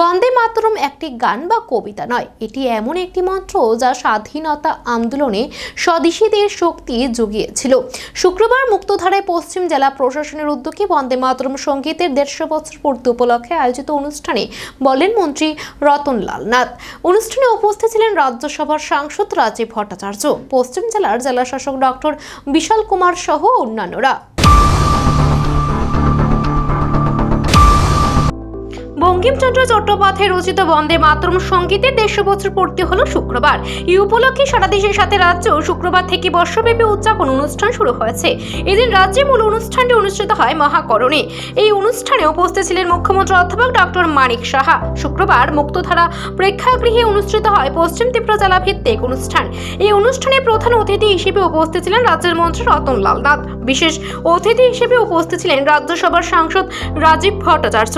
বন্দে মাতরম একটি গান বা কবিতা নয়। এটি এমন একটি মন্ত্র যা স্বাধীনতা আন্দোলনে স্বদেশীদের শক্তি জুগিয়েছিল। শুক্রবার মুক্তধারায় পশ্চিম জেলা প্রশাসনের উদ্যোগে বন্দে মাতরম সঙ্গীতের দেড়শো বছর পূর্তি উপলক্ষে আয়োজিত অনুষ্ঠানে বলেন মন্ত্রী রতনলাল নাথ। অনুষ্ঠানে উপস্থিত ছিলেন রাজ্যসভার সাংসদ রাজীব ভট্টাচার্য। পশ্চিম জেলার জেলা শাসক ডক্টর বিশাল কুমার সহ অন্যান্যরা। বঙ্কিমচন্দ্র চট্টোপাধ্যায় রচিত বন্দে মাতরম সঙ্গীতের দেড়শো বছর পূর্তি হলো শুক্রবার। এই উপলক্ষে সারা দেশের সাথে রাজ্যেও শুক্রবার থেকে বর্ষব্যাপী উদযাপন অনুষ্ঠান শুরু হয়েছে। এদিন রাজ্যে মূল অনুষ্ঠানটি অনুষ্ঠিত হয় মহাকরণে। এই অনুষ্ঠানে উপস্থিত ছিলেন মুখ্যমন্ত্রী অধ্যাপক ডক্টর মানিক সাহা। শুক্রবার মুক্তধারা প্রেক্ষাগৃহে অনুষ্ঠিত হয় পশ্চিম ত্রিপুরা জেলা ভিত্তিক অনুষ্ঠান। এই অনুষ্ঠানে প্রধান অতিথি হিসেবে উপস্থিত ছিলেন রাজ্যের মন্ত্রী রতনলাল নাথ। বিশেষ অতিথি হিসেবে উপস্থিত ছিলেন রাজ্যসভার সাংসদ রাজীব ভট্টাচার্য।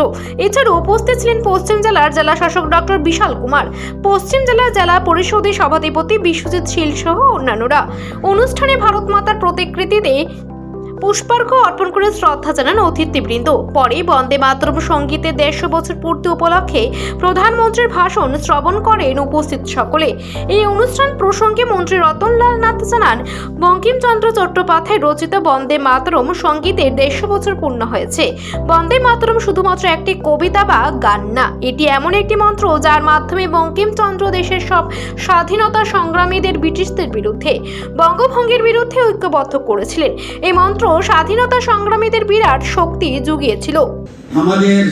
এছাড়াও উপস্থিত ছিলেন পশ্চিম জেলার জেলা শাসক ডক্টর বিশাল কুমার। পশ্চিম জেলার জেলা পরিষদের সভাধিপতি বিশ্বজিৎ শীল সহ অন্যান্যরা। অনুষ্ঠানে ভারত মাতার প্রতিকৃতিতে পুষ্পার্ঘ্য অর্পণ করে শ্রদ্ধা জানান অতিথিবৃন্দ। পরে বন্দে মাতরম সঙ্গীতের দেড়শো বছর পূর্তি উপলক্ষে প্রধানমন্ত্রীর ভাষণ শ্রবণ করেন উপস্থিত সকলে। এই অনুষ্ঠান প্রসঙ্গে মন্ত্রী রতনলাল নাথ জানান, বঙ্কিমচন্দ্র চট্টোপাধ্যায় রচিত বন্দে মাতরম সঙ্গীতের দেড়শো বছর পূর্ণ হয়েছে। বন্দে মাতরম শুধুমাত্র একটি কবিতা বা গান না, এটি এমন একটি মন্ত্র যার মাধ্যমে বঙ্কিমচন্দ্র দেশের সব স্বাধীনতা সংগ্রামীদের ব্রিটিশদের বিরুদ্ধে, বঙ্গভঙ্গের বিরুদ্ধে ঐক্যবদ্ধ করেছিলেন। এই মন্ত্র স্বাধীনতা সংগ্রামীদের বিরাট শক্তি জুগিয়েছিল। আমাদের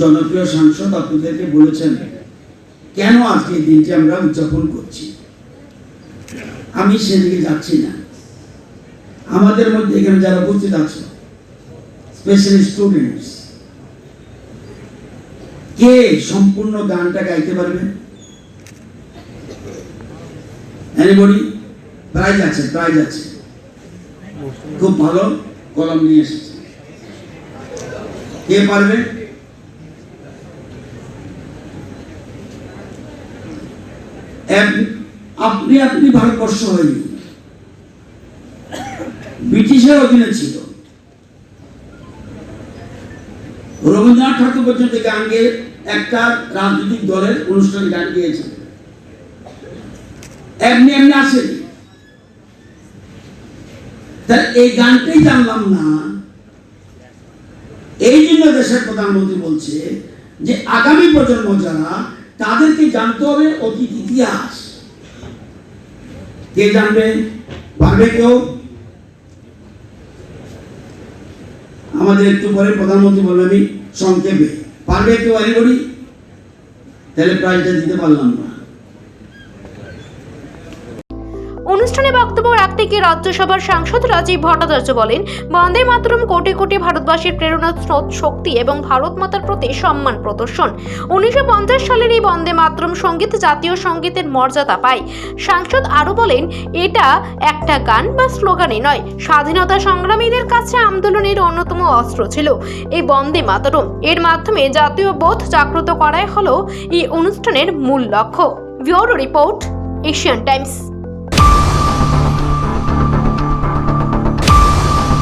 জনপ্রিয় সাংসদ আপনাদেরকে বলেছেন, কেন আজকে দিনটি আমরা উদযাপন করছি? আমি সেদিকে যাচ্ছি না। আমাদের মধ্যে এখানে যারা উপস্থিত আছে স্পেশালি স্টুডেন্টস কে সম্পূর্ণ গানটা গাইতে পারবে প্রাইজ আছে প্রাইজ আছে। খুব ভালো কলম নিয়ে এসেছে। কে পারবে? আপনি আপনি ভারতবর্ষ হয়নি। ব্রিটিশের অধীনে ছিল। রবীন্দ্রনাথ ঠাকুর পর্যন্ত গান গেয়ে একটা রাজনৈতিক দলের অনুষ্ঠানে গান গিয়েছে। এমনি এমনি আসেনি। তা এই গানটাই জানলাম না। এই জন্য দেশের প্রধানমন্ত্রী বলছে যে আগামী প্রজন্ম যারা, তাদেরকে জানতে হবে অতীত ইতিহাস। কে জানবে? পারবে কেউ? আমাদের একটু পরে প্রধানমন্ত্রী বলবে আমি সংক্ষেপে। পারবে কেউ এনিবডি তাহলে প্রাইজটা দিতে পারলাম না। অনুষ্ঠানে বক্তব্য রাখতে গিয়ে রাজ্যসভার সাংসদ রাজীব ভট্টাচার্য বলেন, বন্দে মাতরম, কোটি কোটি ভারতবাসীর প্রেরণা, স্রোত, শক্তি এবং ভারত মাতার প্রতি সম্মান প্রদর্শন। উনিশশো সালের এই বন্দে মাতরম সংগীত জাতীয় সঙ্গীতের মর্যাদা পায়। সাংসদ আরও বলেন, এটা একটা গান বা স্লোগানে নয়। স্বাধীনতা সংগ্রামীদের কাছে আন্দোলনের অন্যতম অস্ত্র ছিল এই বন্দে মাতরম। এর মাধ্যমে জাতীয় বোধ জাগ্রত করাই হলো এই অনুষ্ঠানের মূল লক্ষ্য। Bureau report, Asian Times.